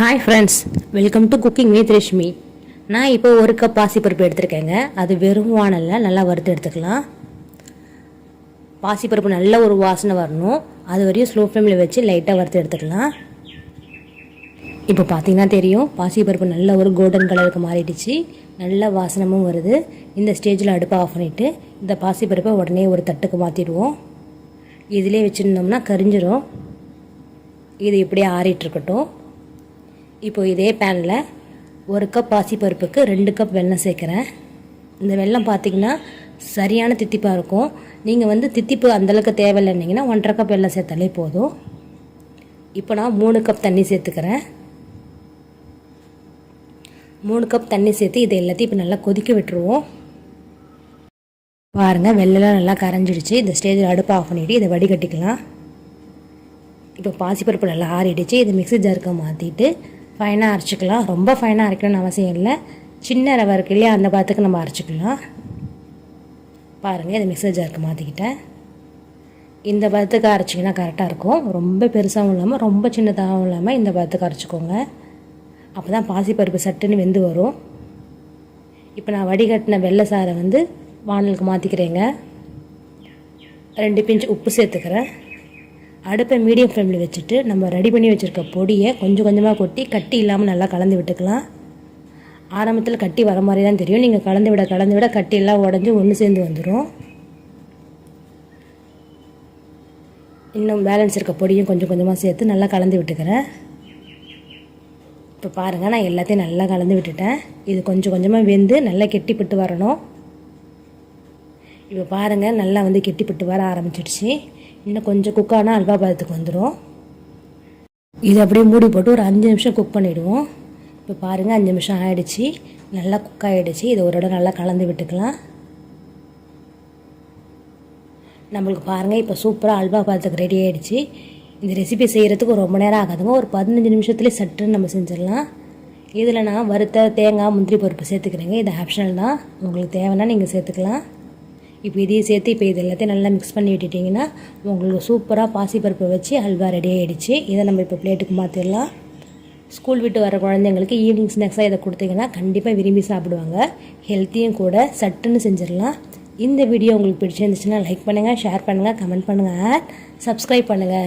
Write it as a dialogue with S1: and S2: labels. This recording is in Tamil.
S1: Hi friends welcome to cooking with Reshmi நான் இப்போ ஒரு கப் பாசிப்பருப்பு எடுத்திருக்கேங்க. அது வெறும் வானலில் நல்லா வறுத்து எடுத்துக்கலாம். பாசிப்பருப்பு நல்ல ஒரு வாசனை வரணும். அது வரையும் ஸ்லோ ஃப்ளேமில் வச்சு லைட்டாக வறுத்து எடுத்துக்கலாம். இப்போ பார்த்தீங்கன்னா தெரியும் பாசிப்பருப்பு நல்ல ஒரு கோல்டன் கலருக்கு மாறிடுச்சு. நல்ல வாசனமும் வருது. இந்த ஸ்டேஜில் அடுப்பை ஆஃப் பண்ணிவிட்டு இந்த பாசிப்பருப்பை உடனே ஒரு தட்டுக்கு மாற்றிடுவோம் இதிலே வச்சுருந்தோம்னா கரிஞ்சிரும். இது இப்படியே ஆறிட்டு இருக்கட்டும். இப்போ இதே பேனில் ஒரு கப் பாசிப்பருப்புக்கு ரெண்டு கப் வெல்லம் சேர்க்குறேன். இந்த வெல்லம் பார்த்தீங்கன்னா சரியான தித்திப்பாக இருக்கும். நீங்கள் வந்து தித்திப்பு அந்தளவுக்கு தேவையில்லைன்னிங்கன்னா ஒன்றரை கப் வெல்லம் சேர்த்தாலே போதும். இப்போ நான் மூணு கப் தண்ணி சேர்த்துக்கிறேன். மூணு கப் தண்ணி சேர்த்து இதை எல்லாத்தையும் இப்போ நல்லா கொதிக்க விட்டுருவோம். பாருங்கள் வெள்ளெல்லாம் நல்லா கரைஞ்சிடுச்சு. இந்த ஸ்டேஜில் அடுப்பு ஆஃப் பண்ணிவிட்டு இதை வடிகட்டிக்கலாம். இப்போ பாசிப்பருப்பு நல்லா ஆறிடுச்சு. இதை மிக்சி ஜாருக்கு மாற்றிட்டு ஃபைனாக அரைச்சிக்கலாம். ரொம்ப ஃபைனாக அரைக்கணும்னு அவசியம் இல்லை. சின்ன ரவை இருக்கு இல்லையா அந்த பாத்துக்கு நம்ம அரைச்சிக்கலாம். பாருங்கள் இது மிக்சர் ஜாருக்கு மாற்றிக்கிட்டேன் இந்த பதத்துக்கு அரைச்சிங்கன்னா கரெக்டாக இருக்கும். ரொம்ப பெருசாகவும் இல்லாமல் ரொம்ப சின்னதாகவும் இல்லாமல் இந்த பதத்துக்கு அரைச்சிக்கோங்க. அப்போ தான் பாசிப்பருப்பு சட்டுன்னு வெந்து வரும். இப்போ நான் வடிகட்டின வெள்ளை சாரை வந்து வானலுக்கு மாற்றிக்கிறேங்க ரெண்டு பிஞ்சு உப்பு சேர்த்துக்கிறேன். அடுப்பை மீடியம் ஃப்ளேமில் வச்சுட்டு நம்ம ரெடி பண்ணி வச்சுருக்க பொடியை கொஞ்சம் கொஞ்சமாக கொட்டி கட்டி இல்லாமல் நல்லா கலந்து விட்டுக்கலாம். ஆரம்பத்தில் கட்டி வர மாதிரி தான் தெரியும். நீங்கள் கலந்து விட கலந்து விட கட்டி எல்லாம் உடஞ்சி ஒன்று சேர்ந்து வந்துடும் இன்னும் பேலன்ஸ் இருக்க பொடியும் கொஞ்சம் கொஞ்சமாக சேர்த்து நல்லா கலந்து விட்டுக்கிறேன். இப்போ பாருங்கள் நான் எல்லாத்தையும் நல்லா கலந்து விட்டுட்டேன். இது கொஞ்சம் கொஞ்சமாக வெந்து நல்லா கெட்டிப்பட்டு வரணும். இப்போ பாருங்கள் நல்லா வந்து கெட்டிப்பட்டு வர ஆரம்பிச்சிடுச்சு இன்னும் கொஞ்சம் குக்கானால் அல்வா பதத்துக்கு வந்துடும் இது அப்படியே மூடி போட்டு ஒரு அஞ்சு நிமிஷம் குக் பண்ணிவிடுவோம் இப்போ பாருங்கள் அஞ்சு நிமிஷம் ஆகிடுச்சு நல்லா குக் ஆகிடுச்சு இதை ஒரு இடம் நல்லா கலந்து விட்டுக்கலாம். நம்மளுக்கு பாருங்கள் இப்போ சூப்பராக அல்வா பதத்துக்கு ரெடி ஆகிடுச்சு இந்த ரெசிபி செய்கிறதுக்கு ரொம்ப நேரம் ஆகாதுங்க. ஒரு பதினஞ்சு நிமிஷத்துலேயே சட்டுன்னு நம்ம செஞ்சிடலாம். இதில் நான் வறுத்த தேங்காய் முந்திரி பருப்பு சேர்த்துக்கிறேங்க. இது ஆப்ஷனல் தான். உங்களுக்கு தேவைன்னா நீங்கள் சேர்த்துக்கலாம். இப்போ இதையும் சேர்த்து இப்போ இது எல்லாத்தையும் நல்லா மிக்ஸ் பண்ணி விட்டுட்டிங்கன்னா உங்களுக்கு சூப்பராக பாசிப்பருப்பை வச்சு அல்வா ரெடி ஆகிடுச்சு இதை நம்ம இப்போ பிளேட்டுக்கு மாற்றிடலாம் ஸ்கூல் விட்டு வர குழந்தைங்களுக்கு ஈவினிங் ஸ்நாக்ஸாக இதை கொடுத்தீங்கன்னா கண்டிப்பாக விரும்பி சாப்பிடுவாங்க. ஹெல்த்தியும் கூட சட்டுன்னு செஞ்சிடலாம். இந்த வீடியோ உங்களுக்கு பிடிச்சிருந்துச்சுன்னா லைக் பண்ணுங்கள் ஷேர் பண்ணுங்கள் கமெண்ட் பண்ணுங்கள் சப்ஸ்கிரைப் பண்ணுங்கள்